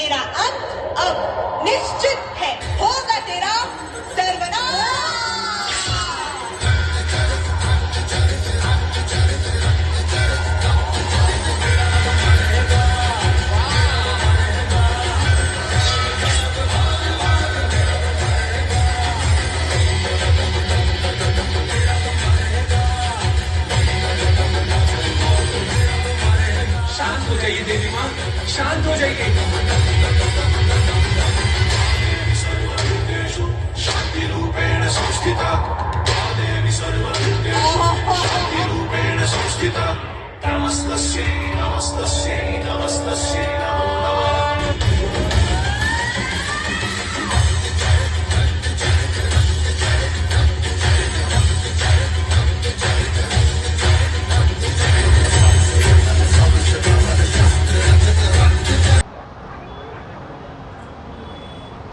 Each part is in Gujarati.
तेरा अंत अब निश्चित है। होगा तेरा सर्वनाश। शांत हो जाइए देवी माँ, शांत हो जाइए।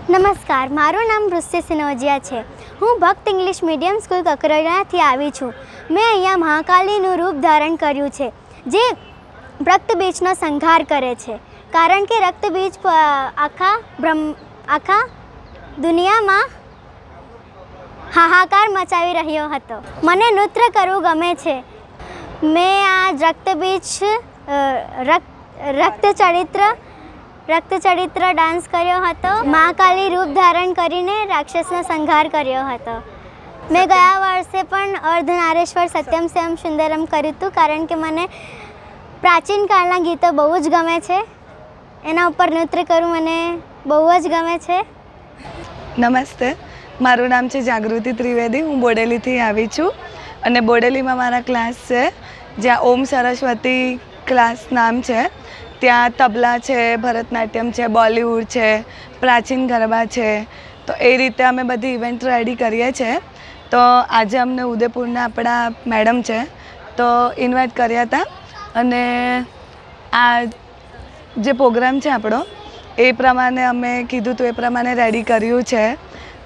નમસ્કાર, મારું નામ ઋષિ સિનોજિયા છે. હું ભક્ત ઇંગ્લિશ મીડિયમ સ્કૂલ કકરૈયાથી આવી છું. મેં અહીંયા મહાકાલીનું રૂપ ધારણ કર્યું છે. જે રક્તબીજનો સંહાર કરે છે. કારણ કે રક્તબીજ આખા બ્રહ્મ, આખા દુનિયામાં હાહાકાર મચાવી રહ્યો હતો. મને નૃત્ય કરવું ગમે છે. મેં આ રક્તબીજ રક્તચરિત્ર રક્ત રક્ત ચરિત્ર ડાન્સ કર્યો હતો. મહાકાલી રૂપ ધારણ કરીને રાક્ષસનો સંહાર કર્યો હતો. મેં ગયા વર્ષે પણ અર્ધનારેશ્વર સત્યમ સેમ સુંદરમ કર્યું હતું કારણ કે મને પ્રાચીન કાળના ગીતો બહુ જ ગમે છે. એના ઉપર નૃત્ય કરવું મને બહુ જ ગમે છે. નમસ્તે. મારું નામ છે જાગૃતિ ત્રિવેદી. હું બોડેલીથી આવી છું. અને બોડેલીમાં મારા ક્લાસ છે. જ્યાં ઓમ સરસ્વતી ક્લાસ નામ છે. ત્યાં તબલા છે ભરતનાટ્યમ છે બોલિવૂડ છે પ્રાચીન ગરબા છે. તો એ રીતે અમે બધી ઇવેન્ટ રેડી કરીએ છીએ. તો આજે અમને ઉદયપુરના આપણા મેડમ છે, તો ઇન્વાઇટ કર્યા હતા. અને આ જે પ્રોગ્રામ છે આપણો, એ પ્રમાણે અમે કીધું હતું એ પ્રમાણે રેડી કર્યું છે.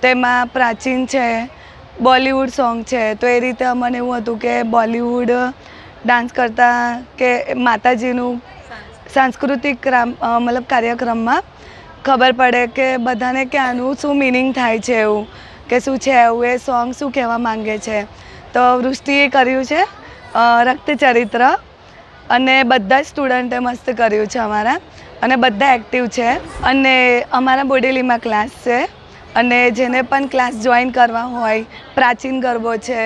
તેમાં પ્રાચીન છે, બોલિવૂડ સોંગ છે. તો એ રીતે અમને એવું હતું કે બોલિવૂડ ડાન્સ કરતાં કે માતાજીનું સાંસ્કૃતિક મતલબ કાર્યક્રમમાં ખબર પડે કે બધાને કે આનું શું મિનિંગ થાય છે એવું. કે શું છે, એવું એ સોંગ શું કહેવા માંગે છે. તો વૃષ્ટિએ કર્યું છે રક્તચરિત્ર અને બધા જ સ્ટુડન્ટે મસ્ત કર્યું છે અમારા. અને બધા એક્ટિવ છે. અને અમારા બોડેલીમાં ક્લાસ છે. અને જેને પણ ક્લાસ જોઈન કરવા હોય, પ્રાચીન ગરબો છે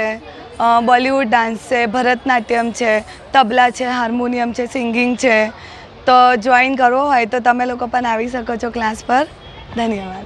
બોલિવૂડ ડાન્સ છે, ભરતનાટ્યમ છે, તબલા છે, હાર્મોનિયમ છે સિંગિંગ છે. તો જોઈન કરવો હોય તો તમે લોકો પણ આવી શકો છો ક્લાસ પર. ધન્યવાદ.